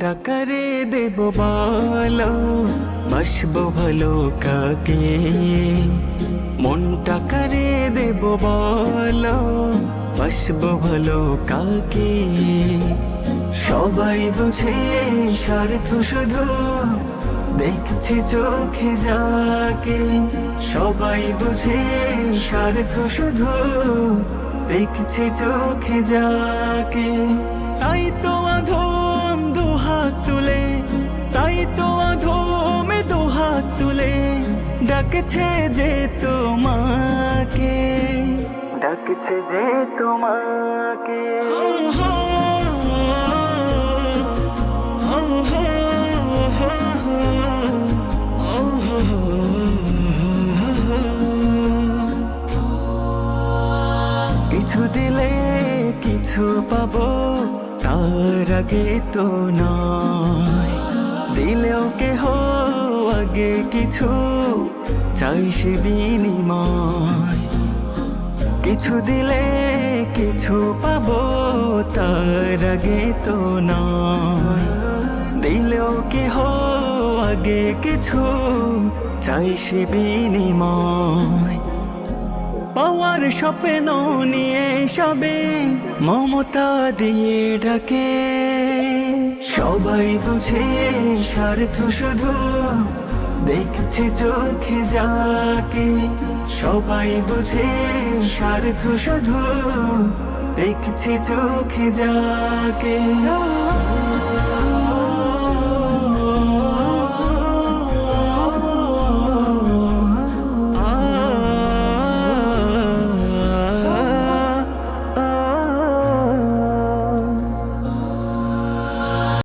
দেব বলো বাসবো ভালো কাকে মনটা করে দেব বলো বাসবো ভালো কাকে সবাই বুঝে স্বার্থ শুধু দেখছে চোখে যাকে সবাই বুঝে স্বার্থ শুধু দেখছে চোখে যাকে তাই তো অধম ডাকছে যে তোমাকে। ডাকছে যে তোমাকে। কিছু দিলে কিছু পাবো তার আগে তো নয়। দিলেও কেহ আগে কিছু চাই সে বিনিময়। কিছু দিলে কিছু পাব, তার আগে তো নয়। দিলেও কেহ আগে কিছু চাই সে বিনিময়। পাওয়ার স্বপ্ন নিয়ে সবে মমতা দিয়ে ডাকে। সবাই বুঝে স্বার্থ শুধু দেখছে চোখে যাকে। সবাই বুঝে স্বার্থ শুধু দেখছে চোখে যাকে।